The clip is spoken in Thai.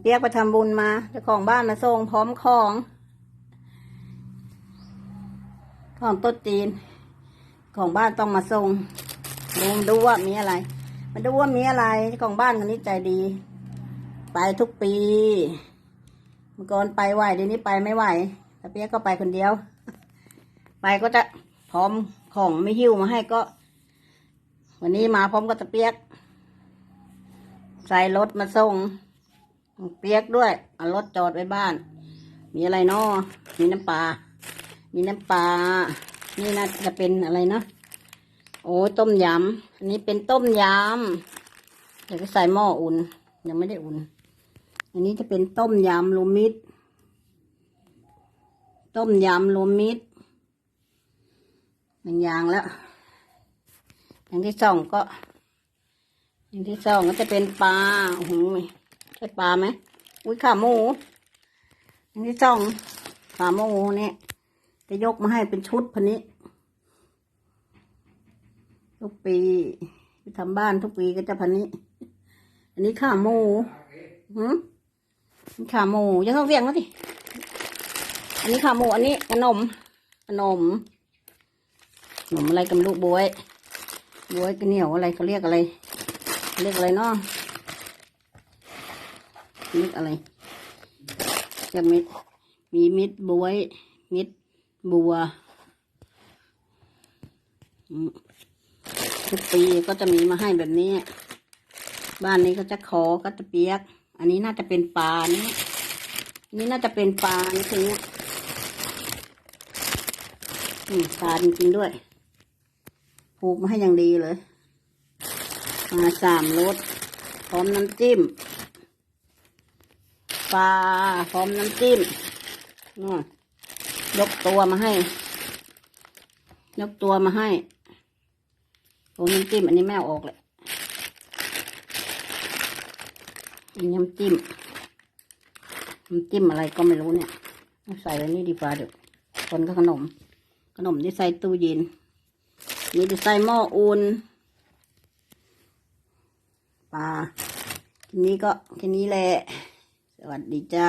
เปียกไปทำบุญมาเจ้าของบ้านมาส่งพร้อมของ ของต๊ะจีน ของบ้านต้องมาส่งดูดูว่ามีอะไร มาดูว่ามีอะไรของบ้านคนนี้ใจดี ไปทุกปี เมื่อก่อนไปไหวเดี๋ยวนี้ไปไม่ไหวแต่เปียกก็ไปคนเดียว ไปก็จะพร้อมของไม่หิ้วมาให้ก็ วันนี้มาพร้อมกับตะเปียก ใส่รถมาส่ง เปียกด้วยเอารถจอดไว้บ้าน มีอะไรเนาะมีน้ำปลา มีน้ำปลา นี่น่าจะเป็นอะไรเนาะโอ้ยต้มยำอันนี้เป็นต้มยำเดี๋ยวก็ใส่หม้ออุ่น ยังไม่ได้อุ่น อันนี้จะเป็นต้มยำรวมมิตร ต้มยำรวมมิตรหนึ่งอย่างแล้ว อย่างที่สองก็ อย่างที่สองก็จะเป็นปลาโอ้โห ใช่ปลาไหมอุ้ยขาหมูอย่างที่องขาหมูเนี่ยจะยกมาให้เป็นชุดพันนี้ทุกปีไปทำบ้านทุกปีก็จะพันนี้ อันนี้ขาหมูหืมนี่ขาหมูอย่าเข้าเวียงเขาสิอันนี้ขาหมูอันนี้ขนมขนมขนมอะไรกันลูกบวยบวยกันเหนียวอะไรเขาเรียกอะไรเรียกอะไรเนาะ เรียกอะไรจะมิดมีมิดบวยมิดบัว ทุกปีก็จะมีมาให้แบบนี้ บ้านนี้ก็จะขอก็จะเปียก อันนี้น่าจะเป็นปลานี่อันนี้น่าจะเป็นปลานี่คืออืมปลาจริงๆด้วยผูกมาให้อย่างดีเลย มาสามรสพร้อมน้ำจิ้ม ปลาพร้อมน้ำจิ้มนู่นยกตัวมาให้ ยกตัวมาให้พร้อมน้ำจิ้มอันนี้แม่ออกเลยอันนี้น้ำจิ้มน้ำจิ้มอะไรก็ไม่รู้เนี่ยใส่ไว้นี่ดีกว่าเดี๋ยวคนก็ขนม ขนมที่ใส่ตู้เย็นนี่จะใส่หม้ออุ่นปลาทีนี้ก็ทีนี้แหละ สวัสดีจ้า